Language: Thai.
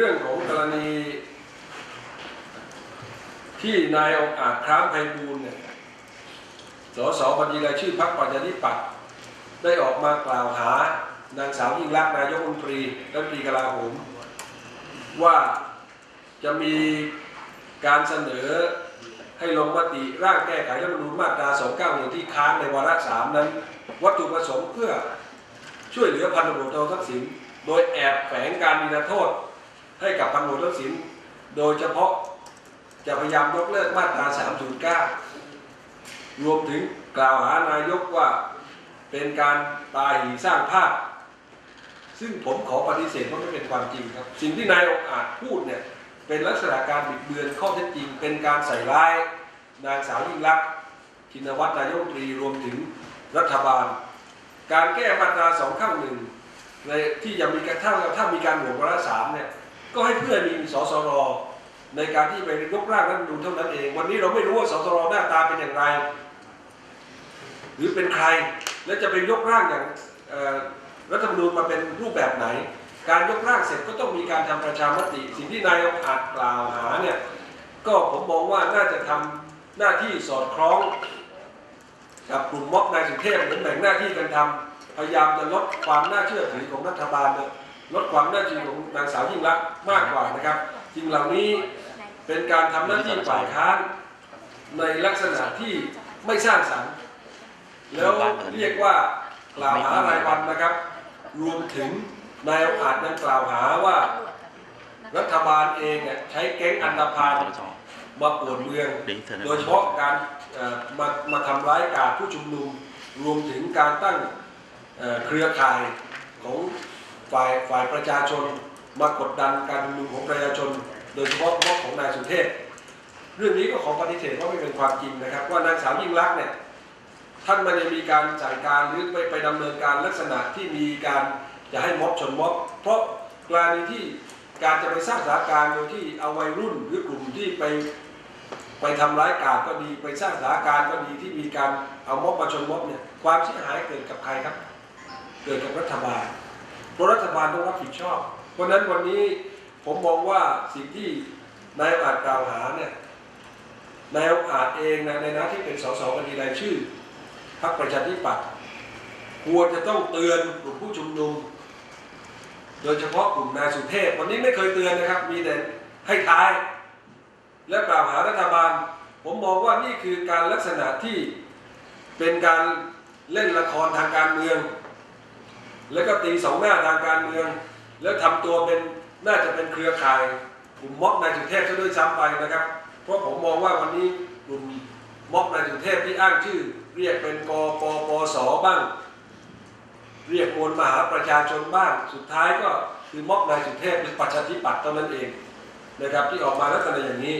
รื่องของกรณีที่นายองค์อาจคร้ามไพบูลเนี่ย สสบัญชีรายชื่อพรรคประชาธิปัตย์ได้ออกมากล่าวหานางสาวยิ่งรักนายกมนตรีรัฐมนตรีกลาโหมว่าจะมีการเสนอให้ลงมติร่างแก้ไขรัฐธรรมนูญมาตรา 291 ที่ค้างในวาระสามนั้น วัตถุประสงค์เพื่อช่วยเหลือพันตำรวจโททักษิณโดยแอบแฝงการมีโทษ ให้กับพันตำรวจทักษิณโดยเฉพาะจะพยายามยกเลิกมาตรา 309 รวมถึงกล่าวหานายกว่าเป็นการตายหีสร้างภาพ ซึ่งผมขอปฏิเสธว่าไม่เป็นความจริงครับ สิ่งที่นายองอาจพูดเนี่ยเป็นลักษณะการบิดเบือนข้อเท็จจริง เป็นการใส่ร้ายนางสาวยิ่งลักษณ์ชินวัตรนายกรรีรวมถึงรัฐบาล การแก้มาตราสองข้างหนึ่งในที่จะมีการถ้าถ้ามีการโหวตวาระสามเนี่ย ก็ให้เพื่อมีสสรในการที่ไปยกร่างรัฐธรรมนูญเท่านั้นเอง วันนี้เราไม่รู้ว่าสสรหน้าตาเป็นอย่างไร หรือเป็นใครและจะไปยกร่างอย่างรัฐธรรมนูญมาเป็นรูปแบบไหน การยกร่างเสร็จก็ต้องมีการทำประชามติ สิ่งที่นายอาจกล่าวหาเนี่ยก็ผมมองว่าน่าจะทำหน้าที่สอดคล้องกับกลุ่มม็อบนายสุเทพเหมือนแบ่งหน้าที่กันทำพยายามจะลดความน่าเชื่อถือของรัฐบาลเนี่ย ลดความน่าเชื่อถือของนางสาวยิ่งรักษณ์มากกว่านะครับสิ่งเหล่านี้เป็นการทำหน้าที่ฝ่ายค้านในลักษณะที่ไม่สร้างสรรค์ แล้วเรียกว่ากล่าวหารายวันนะครับ รวมถึงนายอาจยังกล่าวหาว่ารัฐบาลเองเนี่ยใช้แก๊งอันดพาลมาปวดเมือง โดยเฉพาะการเอ่อมามาทำร้ายกาดผู้ชุมนุม รวมถึงการตั้งเอ่อเครือข่ายของ ฝ่ายฝ่ายประชาชนมากดดันการชุมนุมของประชาชน โดยเฉพาะม็อบของนายสุเทพเรื่องนี้ก็ขอปฏิเสธว่าไม่เป็นความจริงนะครับ ว่านางสาวยิ่งรักษณ์เนี่ยท่านไม่ได้มีการจ่ายการหรือไปไปดำเนินการลักษณะที่มีการจะให้ม็อบชนม็อบ เพราะกรณีที่การจะไปสร้างสถานการณ์โดยที่เอาวัยรุ่นหรือกลุ่มที่ไปไปทำร้ายกาดก็ดีไปสร้างสถานการณ์ก็ดีที่มีการเอาม็อบมาชนม็อบเนี่ยความเสียหายเกิดกับใครครับ เกิดกับรัฐบาล พราะรัฐบาลต้องรับผิดชอบ เพราะนั้นวันนี้ผมมองว่าสิ่งที่นายอาจกล่าวหาเนี่ยนายองค์อาจเองนะในหน้าที่เป็นสสบัญชีรายชื่อพรรคประชาธิปัตย์ควรจะต้องเตือนกลุ่มผู้ชุมนุม โดยเฉพาะกลุ่มนายสุเทพวันนี้ไม่เคยเตือนนะครับ มีแต่ให้ท้าย และกล่าวหารัฐบาล ผมมองว่านี่คือการลักษณะที่เป็นการเล่นละครทางการเมือง แล้วก็ตีสองหน้าทางการเมือง แล้วทำตัวเป็นน่าจะเป็นเครือข่ายกลุ่มม็อบนายสุเทพซะด้วยซ้ำไปนะครับ เพราะผมมองว่าวันนี้กลุ่มม็อบนายสุเทพที่อ้างชื่อ เรียกเป็นกปปสบ้าง เรียกมวลมหาประชาชนบ้าง สุดท้ายก็คือม็อบนายสุเทพหรือประชาธิปัตย์เท่านั้นเองนะครับที่ออกมาลักษณะอย่างนี้